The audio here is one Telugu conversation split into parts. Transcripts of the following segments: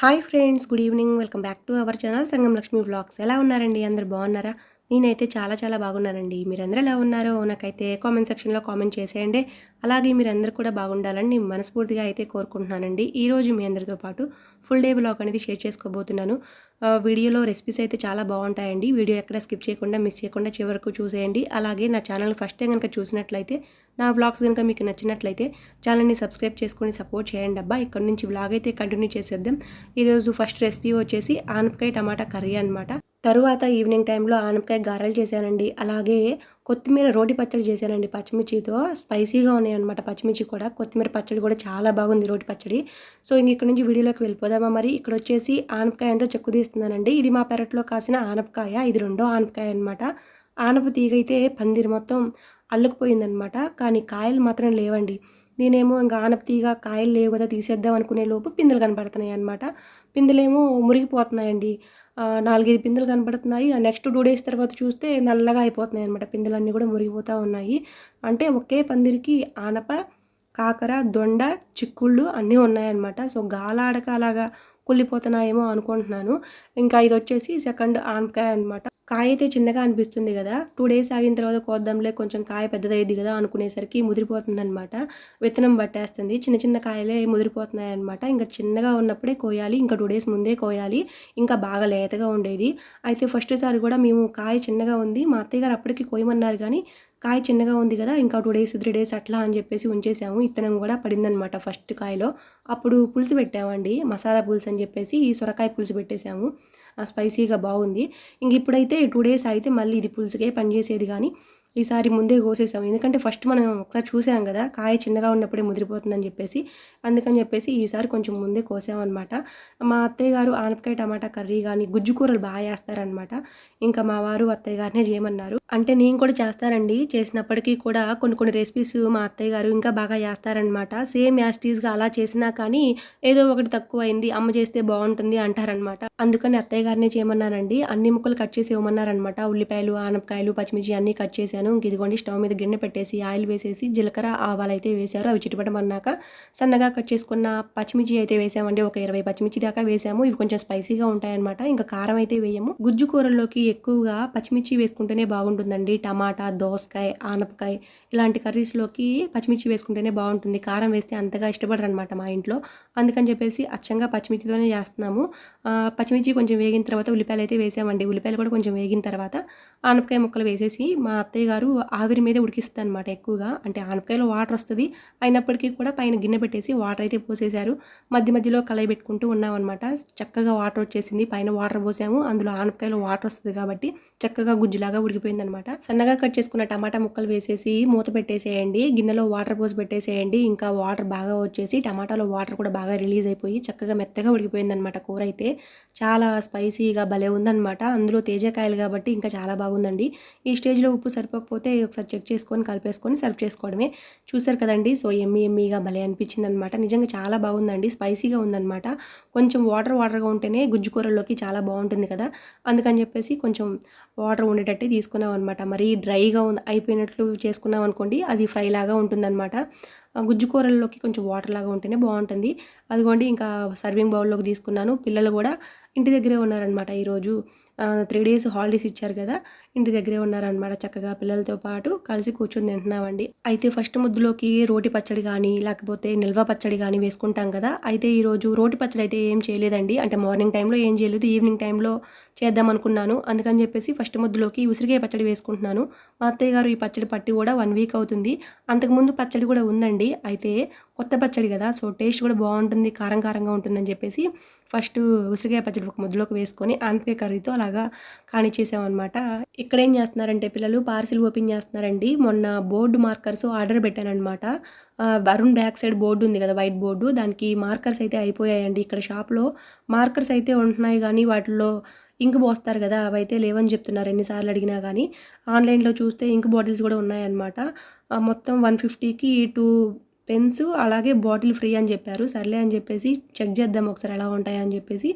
Hi friends good evening. Welcome back to our channel Sangam Lakshmi vlogs ఎలా ఉన్నారండి? అందరు బాగున్నారా? నేనైతే చాలా చాలా బాగున్నానండి. మీరందరూ ఎలా ఉన్నారో నాకైతే కామెంట్ సెక్షన్లో కామెంట్ చేసేయండి. అలాగే మీరందరూ కూడా బాగుండాలని నేను మనస్ఫూర్తిగా అయితే కోరుకుంటున్నానండి. ఈరోజు మీ అందరితో పాటు ఫుల్ డే బ్లాగ్ అనేది షేర్ చేసుకోబోతున్నాను. వీడియోలో రెసిపీస్ అయితే చాలా బాగుంటాయండి. వీడియో ఎక్కడ స్కిప్ చేయకుండా మిస్ చేయకుండా చివరకు చూసేయండి. అలాగే నా ఛానల్ ఫస్ట్ టైం కనుక చూసినట్లయితే నా వ్లాగ్స్ కనుక మీకు నచ్చినట్లయితే ఛానల్ని సబ్స్క్రైబ్ చేసుకొని సపోర్ట్ చేయండి అబ్బా. ఇక్కడ నుంచి వ్లాగ్ అయితే కంటిన్యూ చేసేద్దాం. ఈరోజు ఫస్ట్ రెసిపీ వచ్చేసి ఆనపకాయ టమాటా కర్రీ అనమాట తరువాత ఈవినింగ్ టైంలో ఆనపకాయ గారెలు చేశానండి. అలాగే కొత్తిమీర రోటి పచ్చడి చేశానండి పచ్చిమిర్చితో. స్పైసీగా ఉన్నాయి అనమాట పచ్చిమిర్చి కూడా. కొత్తిమీర పచ్చడి కూడా చాలా బాగుంది రోటి పచ్చడి. సో ఇంక ఇక్కడ నుంచి వీడియోలోకి వెళ్ళిపోదామా మరి. ఇక్కడ వచ్చేసి ఆనపకాయ అంతా చెక్కు తీస్తున్నానండి. ఇది మా పెరట్లో కాసిన ఆనపకాయ. ఇది రెండో ఆనపకాయ అనమాట ఆనప తీగ అయితే పందిరి మొత్తం అల్లుకుపోయిందనమాట కానీ కాయలు మాత్రం లేవండి. నేనేమో ఇంకా ఆనప తీగ కాయలు లేవు కదా తీసేద్దాం అనుకునే లోపు పిందెలు కనపడుతున్నాయి అనమాట పిందెలేమో మురిగిపోతున్నాయండి. నాలుగైదు పిందెలు కనపడుతున్నాయి ఆ నెక్స్ట్ టూ డేస్ తర్వాత చూస్తే నల్లగా అయిపోతున్నాయి అనమాట పిందెలన్నీ కూడా మురిగిపోతూ ఉన్నాయి. అంటే ఒకే పందిరికి ఆనప కాకర దొండ చిక్కుళ్ళు అన్నీ ఉన్నాయన్నమాట సో గాలాడక అలాగా కుళ్ళిపోతున్నాయేమో అనుకుంటున్నాను. ఇంకా ఇది వచ్చేసి సెకండ్ ఆనపకాయ అనమాట కాయ అయితే చిన్నగా అనిపిస్తుంది కదా. టూ డేస్ ఆగిన తర్వాత కోద్దాంలే కొంచెం కాయ పెద్దదయ్యింది కదా అనుకునేసరికి ముదిరిపోతుంది అనమాట విత్తనం పట్టేస్తుంది. చిన్న చిన్న కాయలే ముదిరిపోతున్నాయి అనమాట ఇంకా చిన్నగా ఉన్నప్పుడే కోయాలి ఇంకా టూ డేస్ ముందే కోయాలి. ఇంకా బాగా లేతగా ఉండేది. అయితే ఫస్ట్ సారి కూడా మేము కాయ చిన్నగా ఉంది. మా అత్తయ్య గారు అప్పటికి కోయమన్నారు కానీ కాయ చిన్నగా ఉంది కదా ఇంకా టూ డేస్ త్రీ డేస్ అట్లా అని చెప్పేసి ఉంచేసాము. ఇత్తనం కూడా పడిందనమాట ఫస్ట్ కాయలో. అప్పుడు పులుసు పెట్టామండి. మసాలా పులుసు అని చెప్పేసి ఈ సొరకాయ పులుసు పెట్టేశాము స్పైసీగా బాగుంది. ఇంక ఇప్పుడైతే టూ డేస్ అయితే మళ్ళీ ఇది పులుసుకే పనిచేసేది కానీ ఈసారి ముందే కోసేసాము ఎందుకంటే ఫస్ట్ మనం ఒకసారి చూసాం కదా కాయ చిన్నగా ఉన్నప్పుడే ముదిరిపోతుందని చెప్పేసి. అందుకని చెప్పేసి ఈసారి కొంచెం ముందే కోసామన్నమాట. మా అత్తయ్య గారు ఆనపకాయ టమాటా కర్రీ కానీ గుజ్జు కూరలు బాగా చేస్తారనమాట ఇంకా మా వారు అత్తయ్య గారినే చేయమన్నారు. అంటే నేను కూడా చేస్తానండి. చేసినప్పటికీ కూడా కొన్ని కొన్ని రెసిపీస్ మా అత్తయ్య గారు ఇంకా బాగా చేస్తారనమాట సేమ్ యాస్టీస్గా అలా చేసినా కానీ ఏదో ఒకటి తక్కువ అయింది అమ్మ చేస్తే బాగుంటుంది అంటారనమాట అందుకని అత్తయ్య గారినే చేయమన్నానండి. అన్ని ముక్కలు కట్ చేసి ఇవ్వమన్నారనమాట ఉల్లిపాయలు ఆనపకాయలు పచ్చిమిర్చి అన్నీ కట్ చేశాను ఇంక ఇదిగోండి స్టవ్ మీద గిన్నె పెట్టేసి ఆయిల్ వేసేసి జీలకర్ర ఆవాలు అయితే వేశారు. అవి చిటపటమన్నాక సన్నగా కట్ చేసుకున్న పచ్చిమిర్చి అయితే వేసామండి. ఒక ఇరవై పచ్చిమిర్చి దాకా వేసాము. ఇవి కొంచెం స్పైసీగా ఉంటాయన్నమాట. ఇంకా కారం అయితే వేయము. గుజ్జు కూరల్లోకి ఎక్కువగా పచ్చిమిర్చి వేసుకుంటేనే బాగుంటుందండి. టమాటా దోసకాయ ఆనపకాయ ఇలాంటి కర్రీస్లోకి పచ్చిమిర్చి వేసుకుంటేనే బాగుంటుంది. కారం వేస్తే అంతగా ఇష్టపడరు అనమాట మా ఇంట్లో. అందుకని చెప్పేసి అచ్చంగా పచ్చిమిర్చితోనే చేస్తున్నాము. పచ్చిమిర్చి కొంచెం వేగిన తర్వాత ఉల్లిపాయలు అయితే వేసామండి. ఉల్లిపాయలు కూడా కొంచెం వేగిన తర్వాత ఆనపకాయ ముక్కలు వేసేసి మా అత్తయ్య గారు ఆవిరి మీద ఉడికిస్తుంది అనమాట ఎక్కువగా. అంటే ఆనపకాయలో వాటర్ వస్తుంది. అయినప్పటికీ కూడా పైన గిన్నె పెట్టేసి వాటర్ అయితే పోసేశారు. మధ్య మధ్యలో కలయి పెట్టుకుంటూ ఉన్నామన్నమాట. చక్కగా వాటర్ వచ్చేసింది. పైన వాటర్ పోసాము. అందులో ఆనపకాయలో వాటర్ వస్తుంది కాబట్టి చక్కగా గుజ్జులాగా ఉడికిపోయింది అనమాట సన్నగా కట్ చేసుకున్న టమాటా ముక్కలు వేసేసి మూత పెట్టేసేయండి. గిన్నెలో వాటర్ పోసి పెట్టేసేయండి. ఇంకా వాటర్ బాగా వచ్చేసి టమాటాలో వాటర్ కూడా బాగా బాగా రిలీజ్ అయిపోయి చక్కగా మెత్తగా ఉడికిపోయిందనమాట కూర అయితే. చాలా స్పైసీగా భలే ఉందనమాట అందులో తేజకాయలు కాబట్టి ఇంకా చాలా బాగుందండి. ఈ స్టేజ్లో ఉప్పు సరిపోకపోతే ఒకసారి చెక్ చేసుకొని కలిపేసుకొని సర్వ్ చేసుకోవడమే. చూసారు కదండి? సో ఎమ్మి ఎమ్మిగా భలే అనిపించింది అనమాట నిజంగా చాలా బాగుందండి. స్పైసీగా ఉందనమాట కొంచెం వాటర్ వాటర్గా ఉంటేనే గుజ్జు కూరల్లోకి చాలా బాగుంటుంది కదా? అందుకని చెప్పేసి కొంచెం వాటర్ ఉండేటట్టే తీసుకున్నాం అనమాట మరీ డ్రైగా ఉంది అయిపోయినట్లు చేసుకున్నాం అనుకోండి అది ఫ్రై లాగా ఉంటుందన్నమాట. గుజ్జు కూరల్లోకి కొంచెం వాటర్ లాగా ఉంటేనే బాగుంటుంది. అదిగోండి ఇంకా సర్వింగ్ బౌల్లోకి తీసుకున్నాను. పిల్లలు కూడా ఇంటి దగ్గరే ఉన్నారనమాట ఈరోజు. త్రీ డేస్ హాలిడేస్ ఇచ్చారు కదా. ఇంటి దగ్గరే ఉన్నారనమాట చక్కగా పిల్లలతో పాటు కలిసి కూర్చొని తింటున్నామండి. అయితే ఫస్ట్ ముద్దులోకి రోటి పచ్చడి కానీ లేకపోతే నిల్వ పచ్చడి కానీ వేసుకుంటాం కదా. అయితే ఈరోజు రోటి పచ్చడి అయితే ఏం చేయలేదండి. అంటే మార్నింగ్ టైంలో ఏం చేయలేదు ఈవినింగ్ టైంలో చేద్దాం అనుకున్నాను. అందుకని చెప్పేసి ఫస్ట్ ముద్దులోకి ఉసిరికాయ పచ్చడి వేసుకుంటున్నాను. మా అత్తయ్య గారు ఈ పచ్చడి పట్టి కూడా వన్ వీక్ అవుతుంది. అంతకుముందు పచ్చడి కూడా ఉందండి. అయితే కొత్త పచ్చడి కదా సో టేస్ట్ కూడా బాగుంటుంది కారం కారంగా ఉంటుందని చెప్పేసి ఫస్ట్ ఉసిరికాయ పచ్చడి ఒక ముద్దులోకి వేసుకొని ఆనపకాయ కర్రీతో అలాగా కానిచ్చేసామన్నమాట. ఇక్కడ ఏం చేస్తున్నారంటే పిల్లలు పార్సిల్ ఓపెన్ చేస్తున్నారండి. మొన్న బోర్డు మార్కర్స్ ఆర్డర్ పెట్టానమాట వరుణ్ బ్యాక్ సైడ్ బోర్డు ఉంది కదా వైట్ బోర్డు. దానికి మార్కర్స్ అయితే అయిపోయాయండి ఇక్కడ షాప్లో. మార్కర్స్ అయితే ఉంటున్నాయి కానీ వాటిలో ఇంక్ పోస్తారు కదా అవి అయితే లేవని చెప్తున్నారు ఎన్నిసార్లు అడిగినా కానీ. ఆన్లైన్లో చూస్తే ఇంక్ బాటిల్స్ కూడా ఉన్నాయన్నమాట. మొత్తం వన్ ఫిఫ్టీకి టూ పెన్స్ అలాగే బాటిల్ ఫ్రీ అని చెప్పారు. సర్లే అని చెప్పేసి చెక్ చేద్దాం ఒకసారి ఎలా ఉంటాయని చెప్పేసి.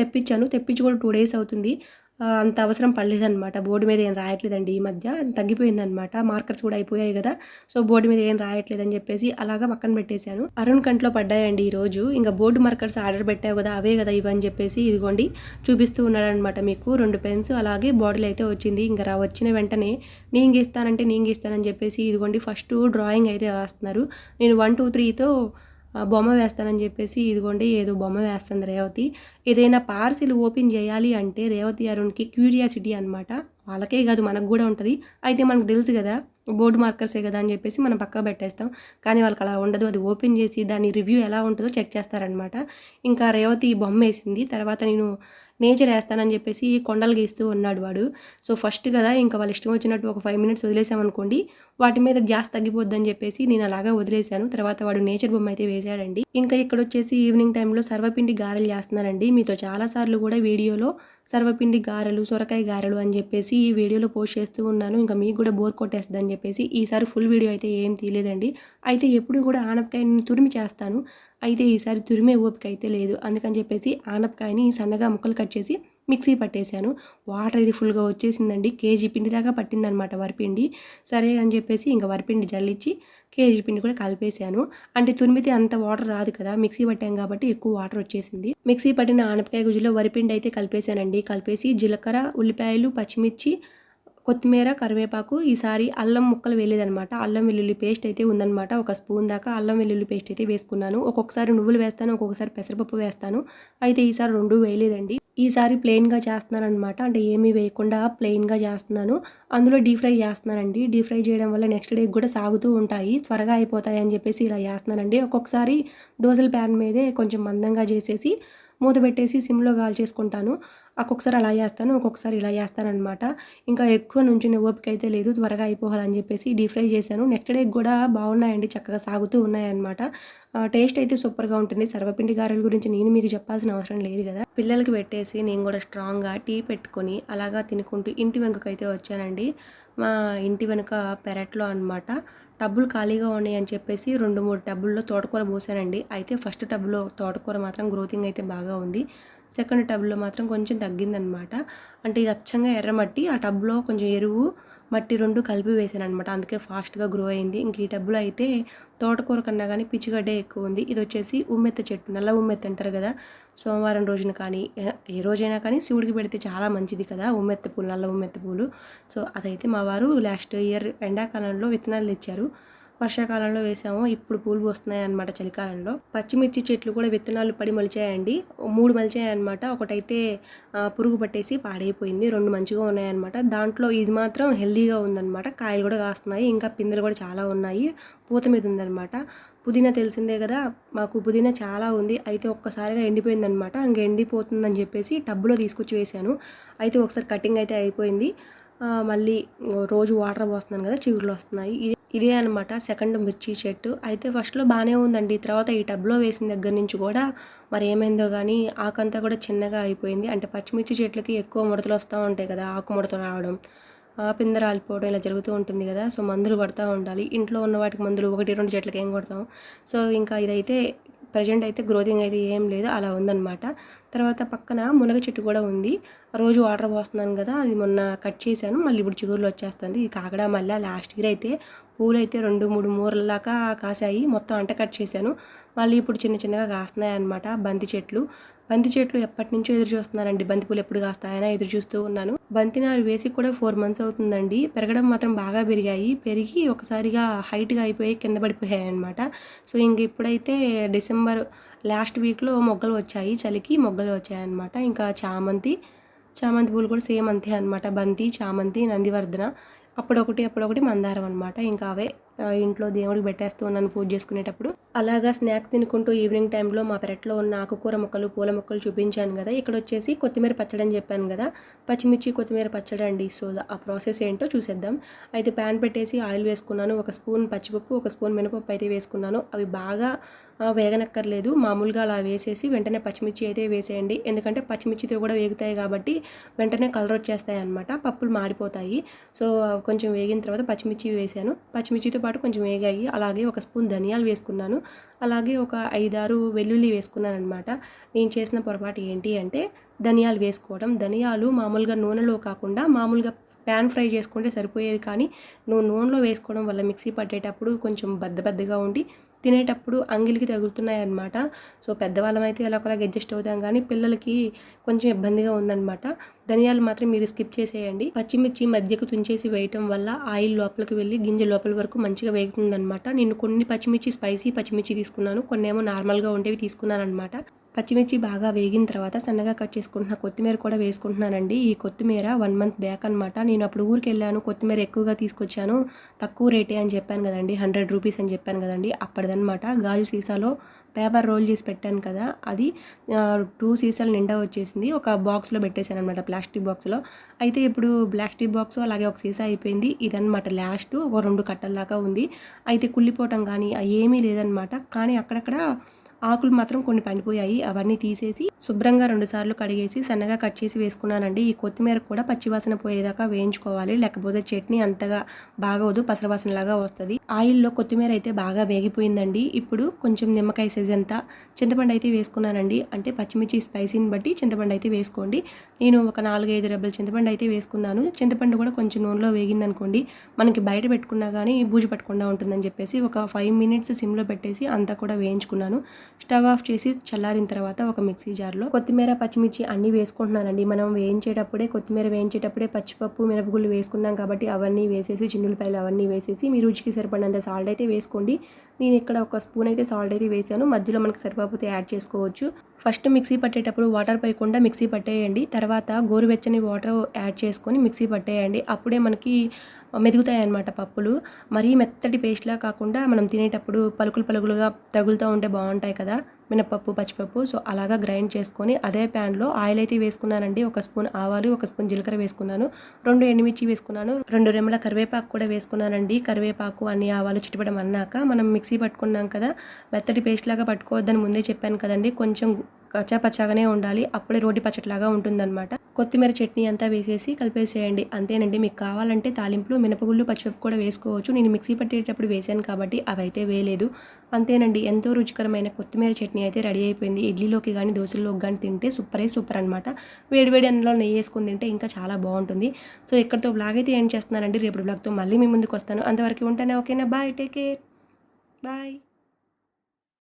తెప్పించాను. తెప్పించి కూడా టూ డేస్ అవుతుంది. అంత అవసరం పడలేదన్నమాట. బోర్డు మీద ఏం రాయట్లేదండి ఈ మధ్య. తగ్గిపోయిందనమాట మార్కర్స్ కూడా అయిపోయాయి కదా. సో బోర్డు మీద ఏం రాయట్లేదని చెప్పేసి అలాగా పక్కన పెట్టేశాను. అరుణ్ కంట్లో పడ్డాయండి ఈ రోజు. ఇంకా బోర్డు మార్కర్స్ ఆర్డర్ పెట్టావు కదా అవే కదా ఇవని చెప్పేసి ఇదిగోండి చూపిస్తూ ఉన్నాడనమాట మీకు. రెండు పెన్స్ అలాగే బాటిల్ అయితే వచ్చింది. ఇంకా రా వచ్చిన వెంటనే నేను గీస్తానంటే నేను గీస్తానని చెప్పేసి ఇదిగోండి ఫస్ట్ డ్రాయింగ్ అయితే వేస్తున్నారు నేను వన్ టూ త్రీతో బొమ్మ వేస్తానని చెప్పేసి ఇదిగోండి ఏదో బొమ్మ వేస్తుంది రేవతి. ఏదైనా పార్సిల్ ఓపెన్ చేయాలి అంటే రేవతి అరుణ్కి క్యూరియాసిటీ అనమాట వాళ్ళకే కాదు మనకు కూడా ఉంటుంది. అయితే మనకు తెలుసు కదా బోర్డు మార్కర్సే కదా అని చెప్పేసి మనం పక్క పెట్టేస్తాం. కానీ వాళ్ళకి అలా ఉండదు. అది ఓపెన్ చేసి దాని రివ్యూ ఎలా ఉంటుందో చెక్ చేస్తారనమాట ఇంకా రేవతి బొమ్మ వేసింది. తర్వాత నేను నేచర్ వేస్తానని చెప్పేసి కొండలు గీస్తూ ఉన్నాడు వాడు. సో ఫస్ట్ కదా ఇంకా వాళ్ళు ఇష్టం వచ్చినట్టు ఒక ఫైవ్ మినిట్స్ వదిలేసామనుకోండి వాటి మీద గ్యాస్ తగ్గిపోద్దని చెప్పేసి నేను అలాగా వదిలేశాను. తర్వాత వాడు నేచర్ బొమ్మ అయితే వేశాడండి. ఇంకా ఇక్కడ వచ్చేసి ఈవినింగ్ టైంలో సర్వపిండి గారెలు చేస్తున్నానండి. మీతో చాలాసార్లు కూడా వీడియోలో సర్వపిండి గారెలు సొరకాయ గారెలు అని చెప్పేసి ఈ వీడియోలో పోస్ట్ చేస్తూ ఉన్నాను. ఇంకా మీకు కూడా బోర్ కొట్టేస్తుంది అని చెప్పేసి ఈసారి ఫుల్ వీడియో అయితే ఏం తీయలేదండి. అయితే ఎప్పుడు కూడా ఆనపకాయని తురిమి చేస్తాను. అయితే ఈసారి తురిమే ఓపిక అయితే లేదు. అందుకని చెప్పేసి ఆనపకాయని సన్నగా ముక్కలు కట్ చేసి మిక్సీ పట్టేశాను. వాటర్ ఇది ఫుల్గా వచ్చేసిందండి. కేజీ పిండి దాకా పట్టిందనమాట వరిపిండి. సరే అని చెప్పేసి ఇంకా వరిపిండి జల్లిచ్చి కేజీ పిండి కూడా కలిపేశాను. అంటే తురిమితే అంత వాటర్ రాదు కదా మిక్సీ పట్టాం కాబట్టి ఎక్కువ వాటర్ వచ్చేసింది. మిక్సీ పట్టిన ఆనపకాయ గుజ్జులో వరిపిండి అయితే కలిపేశానండి. కలిపేసి జీలకర్ర ఉల్లిపాయలు పచ్చిమిర్చి కొత్తిమీర కరివేపాకు ఈసారి అల్లం ముక్కలు వేయలేదనమాట అల్లం వెల్లుల్లి పేస్ట్ అయితే ఉందన్నమాట. ఒక స్పూన్ దాకా అల్లం వెల్లుల్లి పేస్ట్ అయితే వేసుకున్నాను. ఒక్కొక్కసారి నువ్వులు వేస్తాను ఒక్కొక్కసారి పెసరపప్పు వేస్తాను. అయితే ఈసారి రెండు వేయలేదండి. ఈసారి ప్లెయిన్గా చేస్తున్నానమాట అంటే ఏమీ వేయకుండా ప్లెయిన్గా చేస్తున్నాను. అందులో డీప్ ఫ్రై చేస్తున్నానండి. డీప్ ఫ్రై చేయడం వల్ల నెక్స్ట్ డే కూడా సాగుతూ ఉంటాయి. త్వరగా అయిపోతాయి అని చెప్పేసి ఇలా చేస్తున్నానండి. ఒక్కొక్కసారి దోశల ప్యాన్ మీదే కొంచెం మందంగా చేసేసి మూత పెట్టేసి సిమ్లో గాలి చేసుకుంటాను. ఒక్కొక్కసారి అలా చేస్తాను ఒక్కొక్కసారి ఇలా చేస్తాను అనమాట ఇంకా ఎక్కువ నుంచి ఓపిక అయితే లేదు త్వరగా అయిపోవాలని చెప్పేసి డీప్ ఫ్రై చేశాను. నెక్స్ట్ డే కూడా బాగున్నాయండి చక్కగా సాగుతూ ఉన్నాయన్నమాట. టేస్ట్ అయితే సూపర్గా ఉంటుంది. సర్వపిండి గారెల గురించి నేను మీకు చెప్పాల్సిన అవసరం లేదు కదా. పిల్లలకి పెట్టేసి నేను కూడా స్ట్రాంగ్గా టీ పెట్టుకొని అలాగా తినుకుంటూ ఇంటి వెనుకకైతే వచ్చానండి. మా ఇంటి వెనుక పెరట్లో అనమాట టబ్బులు ఖాళీగా ఉన్నాయి అని చెప్పేసి రెండు మూడు టబ్బుల్లో తోటకూర పోసానండి అయితే ఫస్ట్ టబ్లో తోటకూర మాత్రం గ్రోతింగ్ అయితే బాగా ఉంది. సెకండ్ టబ్లో మాత్రం కొంచెం తగ్గిందనమాట. అంటే ఇది అచ్చంగా ఎర్రమట్టి ఆ టబ్లో కొంచెం ఎరువు మట్టి రెండు కలిపి వేసాను అనమాట అందుకే ఫాస్ట్గా గ్రో అయింది. ఇంక ఈ టబ్లో అయితే తోటకూర కన్నా కానీ పిచ్చిగడ్డే ఎక్కువ ఉంది. ఇది వచ్చేసి ఉమ్మెత్త చెట్టు. నల్ల ఉమ్మెత్త అంటారు కదా. సోమవారం రోజున కానీ ఏ రోజైనా కానీ శివుడికి పెడితే చాలా మంచిది కదా ఉమ్మెత్త పూలు నల్ల ఉమ్మెత్త పూలు. సో అదైతే మా వారు లాస్ట్ ఇయర్ ఎండాకాలంలో విత్తనాలు తెచ్చారు. వర్షాకాలంలో వేసాము. ఇప్పుడు పూలు పోస్తున్నాయి అనమాట చలికాలంలో. పచ్చిమిర్చి చెట్లు కూడా విత్తనాలు పడి మొలిచాయండి. మూడు మొలిచాయి అనమాట ఒకటైతే పురుగు పట్టేసి పాడైపోయింది. రెండు మంచిగా ఉన్నాయన్నమాట దాంట్లో ఇది మాత్రం హెల్దీగా ఉందన్నమాట. కాయలు కూడా కాస్తున్నాయి. ఇంకా పిందెలు కూడా చాలా ఉన్నాయి. పూత మీద ఉందన్నమాట. పుదీనా తెలిసిందే కదా. మాకు పుదీనా చాలా ఉంది. అయితే ఒక్కసారిగా ఎండిపోయిందనమాట ఇంక ఎండిపోతుందని చెప్పేసి టబ్బులో తీసుకొచ్చి వేశాను అయితే ఒకసారి కటింగ్ అయితే అయిపోయింది. మళ్ళీ రోజు వాటర్ పోస్తున్నాను కదా చిగురులు వస్తున్నాయి. ఇది ఇదే అనమాట సెకండ్ మిర్చి చెట్టు. అయితే ఫస్ట్లో బాగానే ఉందండి. తర్వాత ఈ టబ్లో వేసిన దగ్గర నుంచి కూడా మరి ఏమైందో కానీ ఆకంతా కూడా చిన్నగా అయిపోయింది. అంటే పచ్చిమిర్చి చెట్లకి ఎక్కువ ముడతలు వస్తూ ఉంటాయి కదా ఆకు ముడతలు రావడం పింద రాలిపోవడం ఇలా జరుగుతూ ఉంటుంది కదా. సో మందులు పడుతూ ఉండాలి. ఇంట్లో ఉన్న వాటికి మందులు ఒకటి రెండు చెట్లకి ఏం కొడతాం సో ఇంకా ఇదైతే ప్రజెంట్ అయితే గ్రోతింగ్ అయితే ఏం లేదు అలా ఉందన్నమాట. తర్వాత పక్కన మునగ చెట్టు కూడా ఉంది. రోజు వాటర్ పోస్తున్నాను కదా అది మొన్న కట్ చేశాను. మళ్ళీ ఇప్పుడు చిగురులు వచ్చేస్తుంది. ఇది కాకడా మళ్ళీ లాస్ట్ ఇయర్ అయితే పూలు అయితే రెండు మూడు మూరలాగా కాసాయి మొత్తం అంట కట్ చేశాను. మళ్ళీ ఇప్పుడు చిన్న చిన్నగా కాస్తున్నాయి అనమాట బంతి చెట్లు. బంతి చెట్లు ఎప్పటి నుంచో ఎదురు చూస్తున్నానండి బంతి పూలు ఎప్పుడు కాస్తాయని ఎదురు చూస్తూ ఉన్నాను. బంతి నారు వేసి కూడా ఫోర్ మంత్స్ అవుతుందండి. పెరగడం మాత్రం బాగా పెరిగాయి. పెరిగి ఒకసారిగా హైట్గా అయిపోయి కింద పడిపోయాయి అనమాట సో ఇంక ఇప్పుడైతే డిసెంబర్ లాస్ట్ వీక్లో మొగ్గలు వచ్చాయి. చలికి మొగ్గలు వచ్చాయి అనమాట ఇంకా చామంతి చామంతి పూలు కూడా సేమ్ అంతే అనమాట బంతి చామంతి నందివర్ధన అప్పుడొకటి అప్పుడొకటి మందారం అనమాట ఇంకా అవే ఇంట్లో దేవుడికి పెట్టేస్తూ ఉన్నాను పూజ చేసుకునేటప్పుడు. అలాగా స్నాక్స్ తినుకుంటూ ఈవినింగ్ టైంలో మా పెరట్లో ఉన్న ఆకుకూర మొక్కలు పూల మొక్కలు చూపించాను కదా. ఇక్కడ వచ్చేసి కొత్తిమీర పచ్చడి అని చెప్పాను కదా. పచ్చిమిర్చి కొత్తిమీర పచ్చడి అండి. సో ఆ ప్రాసెస్ ఏంటో చూసేద్దాం. అయితే ప్యాన్ పెట్టేసి ఆయిల్ వేసుకున్నాను. ఒక స్పూన్ పచ్చిపప్పు ఒక స్పూన్ మినపప్పు అయితే వేసుకున్నాను. అవి బాగా వేగనక్కర్లేదు. మామూలుగా అలా వేసేసి వెంటనే పచ్చిమిర్చి అయితే వేసేయండి. ఎందుకంటే పచ్చిమిర్చితో కూడా వేగుతాయి కాబట్టి వెంటనే కలర్ వచ్చేస్తాయి అనమాట పప్పులు మాడిపోతాయి. సో కొంచెం వేగిన తర్వాత పచ్చిమిర్చి వేసాను. పచ్చిమిర్చితో పాటు కొంచెం వేగాయి. అలాగే ఒక స్పూన్ ధనియాలు వేసుకున్నాను. అలాగే ఒక ఐదారు వెల్లుల్లి వేసుకున్నాను అనమాట నేను చేసిన పొరపాటు ఏంటి అంటే ధనియాలు వేసుకోవడం. ధనియాలు మామూలుగా నూనెలో కాకుండా మామూలుగా ప్యాన్ ఫ్రై చేసుకుంటే సరిపోయేది కానీ నువ్వు నూనెలో వేసుకోవడం వల్ల మిక్సీ పట్టేటప్పుడు కొంచెం బద్దబద్దగా ఉండి తినేటప్పుడు అంగిలికి తగులుతున్నాయి అనమాట సో పెద్దవాళ్ళం అయితే ఎలా ఒకలాగా అడ్జస్ట్ అవుతాం కానీ పిల్లలకి కొంచెం ఇబ్బందిగా ఉందన్నమాట. ధనియాలు మాత్రం మీరు స్కిప్ చేసేయండి. పచ్చిమిర్చి మధ్యకు తుంచేసి వేయటం వల్ల ఆయిల్ లోపలికి వెళ్ళి గింజ లోపల వరకు మంచిగా వేగుతుందన్నమాట. నేను కొన్ని పచ్చిమిర్చి స్పైసీ పచ్చిమిర్చి తీసుకున్నాను. కొన్ని ఏమో నార్మల్గా ఉండేవి తీసుకున్నాను అనమాట పచ్చిమిర్చి బాగా వేగిన తర్వాత సన్నగా కట్ చేసుకుంటున్న కొత్తిమీర కూడా వేసుకుంటున్నానండి. ఈ కొత్తిమీర వన్ మంత్ బ్యాక్ అనమాట నేను అప్పుడు ఊరికి వెళ్ళాను కొత్తిమీర ఎక్కువగా తీసుకొచ్చాను తక్కువ రేటే అని చెప్పాను కదండి హండ్రెడ్ రూపీస్ అని చెప్పాను కదండి అప్పటిదనమాట గాజు సీసాలో పేపర్ రోల్ చేసి పెట్టాను కదా అది టూ సీసాలు నిండా వచ్చేసింది. ఒక బాక్స్లో పెట్టేశాను అనమాట ప్లాస్టిక్ బాక్స్లో అయితే ఇప్పుడు ప్లాస్టిక్ బాక్స్ అలాగే ఒక సీసా అయిపోయింది. ఇదనమాట లాస్ట్ ఒక రెండు కట్టల దాకా ఉంది. అయితే కుళ్ళిపోవటం కానీ ఏమీ లేదనమాట కానీ అక్కడక్కడ ఆకులు మాత్రం కొన్ని పండిపోయాయి. అవన్నీ తీసేసి శుభ్రంగా రెండుసార్లు కడిగేసి సన్నగా కట్ చేసి వేసుకున్నానండి. ఈ కొత్తిమీర కూడా పచ్చివాసన పోయేదాకా వేయించుకోవాలి. లేకపోతే చట్నీ అంతగా బాగోదు పసరవాసనలాగా వస్తుంది. ఆయిల్లో కొత్తిమీర అయితే బాగా వేగిపోయిందండి. ఇప్పుడు కొంచెం నిమ్మకాయ సైజ్ అంతా చింతపండు అయితే వేసుకున్నానండి. అంటే పచ్చిమిర్చి స్పైసీని బట్టి చింతపండు అయితే వేసుకోండి. నేను ఒక నాలుగైదు రెబ్బల చింతపండు అయితే వేసుకున్నాను. చింతపండు కూడా కొంచెం నూనెలో వేగిందనుకోండి మనకి బయట పెట్టుకున్నా కానీ బూజు పట్టకుండా ఉంటుందని చెప్పేసి ఒక ఫైవ్ మినిట్స్ సిమ్లో పెట్టేసి అంతా కూడా వేయించుకున్నాను. స్టవ్ ఆఫ్ చేసి చల్లారిన తర్వాత ఒక మిక్సీ జార్లో కొత్తిమీర పచ్చిమిర్చి అన్నీ వేసుకుంటున్నానండి. మనం వేయించేటప్పుడే కొత్తిమీర వేయించేటప్పుడే పచ్చిపప్పు మిరపగుళ్ళు వేసుకున్నాం కాబట్టి అవన్నీ వేసేసి చిన్నులపాయలు అవన్నీ వేసేసి మీ రుచికి సరిపడినంత సాల్ట్ అయితే వేసుకోండి. నేను ఇక్కడ ఒక స్పూన్ అయితే సాల్ట్ అయితే వేసాను. మధ్యలో మనకి సరిపోతే యాడ్ చేసుకోవచ్చు. ఫస్ట్ మిక్సీ పట్టేటప్పుడు వాటర్ పోయకుండా మిక్సీ పట్టేయండి. తర్వాత గోరువెచ్చని వాటర్ యాడ్ చేసుకొని మిక్సీ పట్టేయండి. అప్పుడే మనకి మెదుగుతాయి అన్నమాట పప్పులు. మరీ మెత్తటి పేస్ట్లా కాకుండా మనం తినేటప్పుడు పలుకులు పలుకులుగా తగులుతూ ఉంటే బాగుంటాయి కదా మినపప్పు పచ్చిపప్పు. సో అలాగా గ్రైండ్ చేసుకొని అదే ప్యాన్లో ఆయిల్ అయితే వేసుకున్నానండి. ఒక స్పూన్ ఆవాలు ఒక స్పూన్ జీలకర్ర వేసుకున్నాను. రెండు ఎండుమిర్చి వేసుకున్నాను. రెండు రెమ్మల కరివేపాకు కూడా వేసుకున్నానండి. కరివేపాకు అన్ని ఆవాలు చిటపడం అన్నాక మనం మిక్సీ పట్టుకున్నాం కదా మెత్తటి పేస్ట్ లాగా పట్టుకోవద్దని ముందే చెప్పాను కదండి. కొంచెం కచ్చాపచ్చాగానే ఉండాలి. అప్పుడే రోటి పచ్చట్లాగా ఉంటుందన్నమాట. కొత్తిమీర చట్నీ అంతా వేసేసి కలిపేసేయండి. అంతేనండి మీకు కావాలంటే తాలింపులు మినపగుళ్ళు పచ్చిపప్పు కూడా వేసుకోవచ్చు. నేను మిక్సీ పట్టేటప్పుడు వేసాను కాబట్టి అవి అయితే వేయలేదు. అంతేనండి ఎంతో రుచికరమైన కొత్తిమీర చట్నీ అయితే రెడీ అయిపోయింది. ఇడ్లీలోకి కానీ దోశల్లోకి కానీ తింటే సూపరే సూపర్ అనమాట వేడివేడి అన్నంలో నెయ్యి వేసుకొని తింటే ఇంకా చాలా బాగుంటుంది. సో ఇక్కడితో బ్లాగ్ అయితే ఏం చేస్తున్నానండి. రేపు బ్లాగ్తో మళ్ళీ మీ ముందుకు వస్తాను. అంతవరకు ఉంటానే. ఓకేనా? బాయ్. Take care. బాయ్.